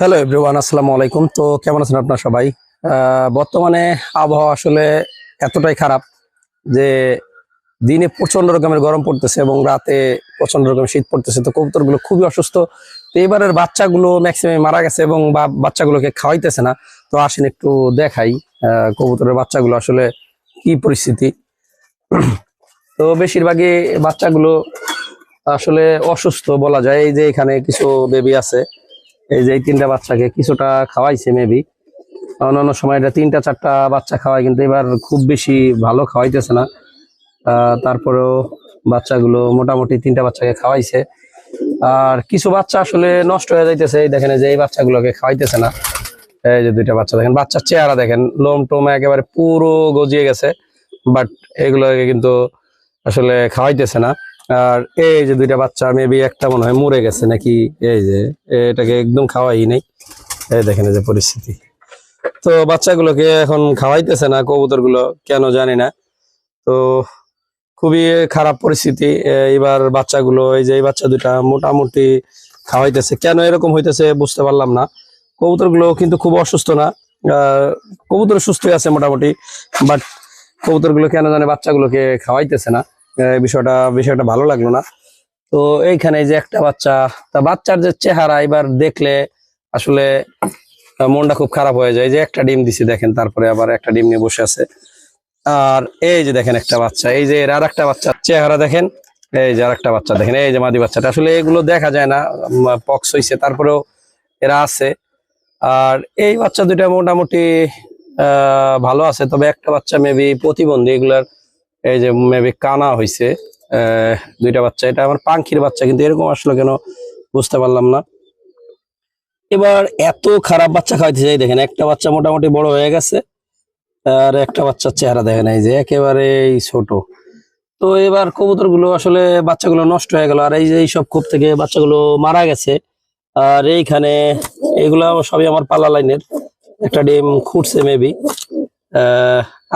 Hello everyone আসসালামু আলাইকুম তো কেমন আছেন আপনার সবাই? বর্তমানে আবহাওয়া আসলে এতটাই খারাপ যে দিনে প্রচণ্ড রকমের গরম পড়তেছে এবং রাতে প্রচণ্ড রকমের শীত পড়তেছে। তো কবুতরগুলো খুবই অসুস্থ। তো এবারের বাচ্চাগুলো ম্যাক্সিমাম মারা গেছে এবং বাচ্চাগুলোকে খাওয়াইতেছে না। তো আসেন একটু দেখাই কবুতরের বাচ্চাগুলো আসলে কি পরিস্থিতি। তো বেশিরভাগই বাচ্চাগুলো আসলে অসুস্থ বলা যায়। এই যে এখানে কিছু বেবি আছে। এই যে তিনটা বাচ্চাকে কিছুটা খাওয়াইছে মেবি অন্যান্য সময় এটা তিনটা, চারটা বাচ্চা খাওয়ায়, কিন্তু এবার খুব বেশি ভালো খাওয়াইতেছে না। তারপরেও বাচ্চাগুলো মোটামুটি তিনটা বাচ্চাকে খাওয়াইছে। আর কিছু বাচ্চা আসলে নষ্ট হয়ে যাইতেছে, এই দেখেন যে এই বাচ্চাগুলোকে খাওয়াইতেছে না। এই যে দুইটা বাচ্চা দেখেন, বাচ্চার চেহারা দেখেন, লোম টোম একেবারে পুরো গজিয়ে গেছে বাট এগুলোকে কিন্তু আসলে খাওয়াইতেছে না। আর এই যে দুইটা বাচ্চা মেবি একটা মনে হয় মরে গেছে নাকি, এই যে, এটাকে একদম খাওয়াই নেই। এই দেখেন যে পরিস্থিতি। তো বাচ্চাগুলোকে এখন খাওয়াইতেছে না, কবুতরগুলো, কেন জানি না। তো খুবই খারাপ পরিস্থিতি। এবার বাচ্চাগুলো, এই যে এই বাচ্চা দুটা মোটামুটি খাওয়াইতেছে। কেন এরকম হইতেছে বুঝতে পারলাম না। কবুতরগুলো কিন্তু খুব অসুস্থ না। কবুতর সুস্থই আছে মোটামুটি, বাট কবুতরগুলো কেন জানে বাচ্চাগুলোকে খাওয়াইতেছে না। বিষয়টা বিষয়টা ভালো লাগল না। তো এইখানে এই যে একটা বাচ্চা, তা বাচ্চার যে চেহারা এবার দেখলে আসলে মনটা খুব খারাপ হয়ে যায়। যে একটা ডিম দিছি, দেখেন, তারপরে আবার একটা ডিম নিয়ে বসে আছে। আর এই যে দেখেন একটা বাচ্চা, এই যে এর আর একটা বাচ্চা, চেহারা দেখেন, এই যে আর একটা বাচ্চা, দেখেন, এই যে মাদি বাচ্চাটা। আসলে এগুলো দেখা যায় না পক্স হইছে, তারপরেও এরা আছে। আর এই বাচ্চা দুইটা মোটামুটি ভালো আছে, তবে একটা বাচ্চা মেবি প্রতিবন্ধী, এগুলার এই যে মেবি কানা আহ, দুইটা বাচ্চা। এটা আমার পাখির বাচ্চা কিন্তু এরকম আসলো কেন বুঝতে পারলাম না। এবার এত খারাপ বাচ্চা খাওয়াইতে চাই দেখেন একটা বাচ্চা মোটামুটি বড় হয়ে গেছে আর একটা বাচ্চার চেহারা দেখেন এই যে একেবারে ছোট। তো এবার কবুতরগুলো আসলে বাচ্চাগুলো নষ্ট হয়ে গেল আর এই যে এইসব কূপ থেকে বাচ্চাগুলো মারা গেছে আর এইখানে এগুলো সবই আমার পাল্লা লাইনের একটা ডিম খুঁটছে মেবি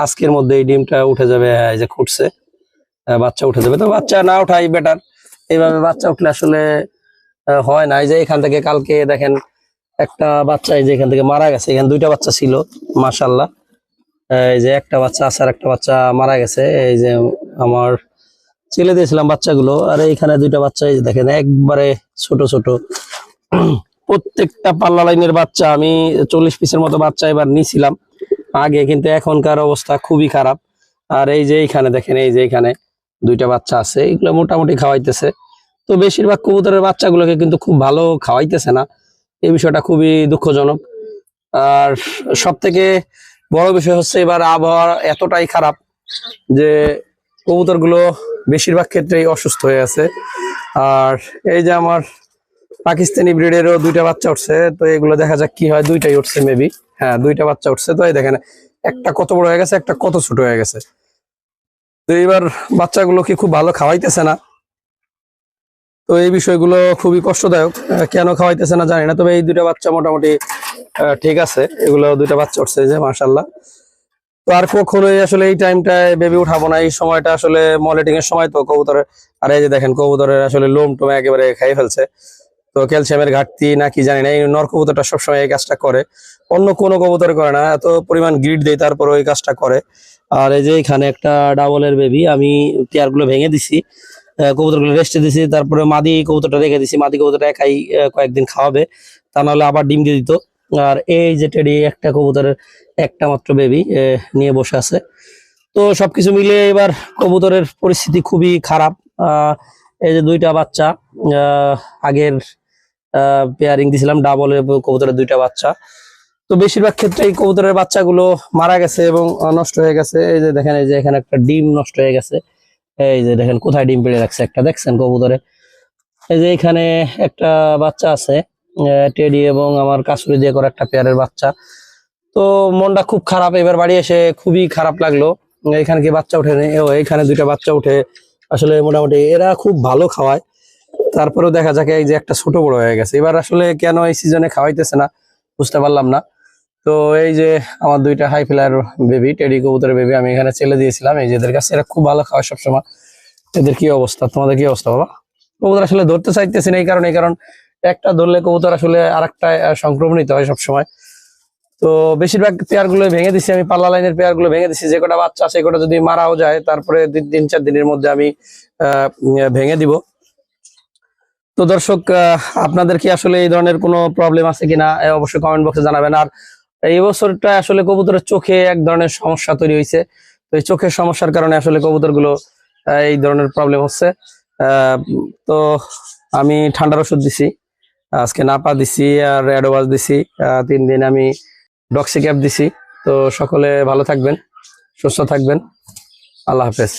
আজকের মধ্যে এই ডিমটা উঠে যাবে, এই যে খুঁটছে বাচ্চা উঠে যাবে। তো বাচ্চা না ওঠাই বেটার এইভাবে বাচ্চা উঠলে আসলে হয় না। এই যে এখান থেকে কালকে দেখেন একটা বাচ্চা এই যে এখান থেকে মারা গেছে। এখানে দুইটা বাচ্চা ছিল মাশাল্লাহ এই যে একটা বাচ্চা আছে আর একটা বাচ্চা মারা গেছে। এই যে আমার ছেলে দিয়েছিলাম বাচ্চাগুলো। আর এইখানে দুইটা বাচ্চা, এই যে দেখেন, একবারে ছোট ছোট। প্রত্যেকটা পাল্লা লাইনের বাচ্চা, আমি চল্লিশ পিসের মতো বাচ্চা এবার নিছিলাম। আগে কিন্তু এখনকার অবস্থা খুবই খারাপ। আর এই যে এইখানে দেখেন, এই যে এইখানে দুইটা বাচ্চা আছে, এগুলো মোটামুটি খাওয়াইতেছে। তো বেশিরভাগ কবুতরের বাচ্চাগুলোকে কিন্তু খুব ভালো খাওয়াইতেছে না। এই বিষয়টা খুবই দুঃখজনক। আর সব থেকে বড় বিষয় হচ্ছে এবার আবহাওয়া এতটাই খারাপ যে কবুতরগুলো বেশিরভাগ ক্ষেত্রেই অসুস্থ হয়ে আছে। আর এই যে আমার পাকিস্তানি ব্রিডেরও দুইটা বাচ্চা উঠছে, তো এগুলো দেখা যাক কি হয়। দুইটাই উঠছে মেবি হ্যাঁ দুইটা বাচ্চা উঠছে। তো এই দেখেন, একটা কত বড় হয়ে গেছে, একটা কত ছোট হয়ে গেছে। তো এবার বাচ্চাগুলো কি খুব ভালো খাওয়াইতেছে না? তো এই বিষয়গুলো খুবই কষ্টদায়ক। কেন খাওয়াইতেছে না জানি না, তবে এই দুইটা বাচ্চা মোটামুটি ঠিক আছে। এগুলো দুইটা বাচ্চা উঠছে যে মাসাল্লাহ তো আর কখনোই আসলে এই টাইমটায় বেবি উঠাবো না, এই সময়টা আসলে মলেটিং এর সময় তো কবুতরের, আর এই যে দেখেন, কবুতরের আসলে লোম টোম একেবারে খাই ফেলছে। তো ক্যালসিয়ামের ঘাটতি না কি জানি না, এই নর কবুতরটা সবসময় এই কাজটা করে। অন্য কোনো কবুতর করে না, এত পরিমাণ গ্রিড দেয় তারপর ওই কাজটা করে। আর এই যে এখানে একটা ডাবলের বেবি আমি টিয়ারগুলো ভেঙে দিছি কবুতরগুলো রেস্টে দিছি, তারপরে মাদি কবুতরটা রেখে দিছি, মাদি কবুতরটা একাই কয়েকদিন খাওয়াবে, তা নাহলে আবার ডিম দিয়ে দিত। আর এই যে টেডি, একটা কবুতরের একটা মাত্র বেবি নিয়ে বসে আছে। তো সবকিছু মিলে এবার কবুতরের পরিস্থিতি খুবই খারাপ। এই যে দুইটা বাচ্চা আগের পেয়ারিং দিছিলাম ডাবল কবুতরের দুইটা বাচ্চা। তো বেশিরভাগ ক্ষেত্রে এই কবুতরের বাচ্চাগুলো মারা গেছে এবং নষ্ট হয়ে গেছে। এই যে দেখেন, এই যে এখানে একটা ডিম নষ্ট হয়ে গেছে। এই যে দেখেন, কোথায় ডিম পেড়ে রাখছে একটা, দেখছেন কবুতরে? এই যে এখানে একটা বাচ্চা আছে টেডি এবং আমার কাসুরি দিয়ে করা একটা পেয়ারের বাচ্চা। তো মনটা খুব খারাপ, এবার বাড়ি এসে খুবই খারাপ লাগল। এখানে কি বাচ্চা উঠে নেই ও, এখানে দুইটা বাচ্চা উঠে আসলে মোটামুটি এরা খুব ভালো খাওয়ায়। তারপরেও দেখা যাক এই যে একটা ছোট বড় হয়ে গেছে। এবার আসলে কেন এই সিজনে খাওয়াইতেছে না, বুঝতে পারলাম না। তো এই যে আমার দুইটা হাই ফ্লায়ার বেবি টেডি কবুতরের বেবি আমি এখানে ছেলে দিয়েছিলাম। এই যে এদের কাছে এরা খুব ভালো খাওয়ায় সবসময়। এদের কি অবস্থা? তোমাদের কি অবস্থা বাবা? কবুতর আসলে ধরতে চাইতেছি না এই কারণে, কারণ একটা ধরলে কবুতর আসলে আর একটা সংক্রমণিত হয় সবসময়। তো বেশিরভাগ পেয়ারগুলো ভেঙে দিছি আমি, পাল্লা লাইনের পেয়ারগুলো ভেঙে দিছি। যে কটা বাচ্চা আছে কটা যদি মারাও যায়, তারপরে তিন চার দিনের মধ্যে আমি ভেঙে দিব। তো দর্শক আপনাদের কি আসলে এই ধরনের কোনো প্রবলেম আছে কিনা অবশ্যই কমেন্ট বক্সে জানাবেন। আর এই বছরটা আসলে কবুতরের চোখে এক ধরনের সমস্যা তৈরি হয়েছে। তো এই চোখের সমস্যার কারণে আসলে কবুতরগুলো এই ধরনের প্রবলেম হচ্ছে। তো আমি ঠান্ডার ওষুধ দিছি, আজকে নাপা দিছি আর অ্যাডোভাস দিছি। তিন দিন আমি ডক্সি ক্যাপ দিছি। তো সকলে ভালো থাকবেন, সুস্থ থাকবেন। আল্লাহ হাফেজ।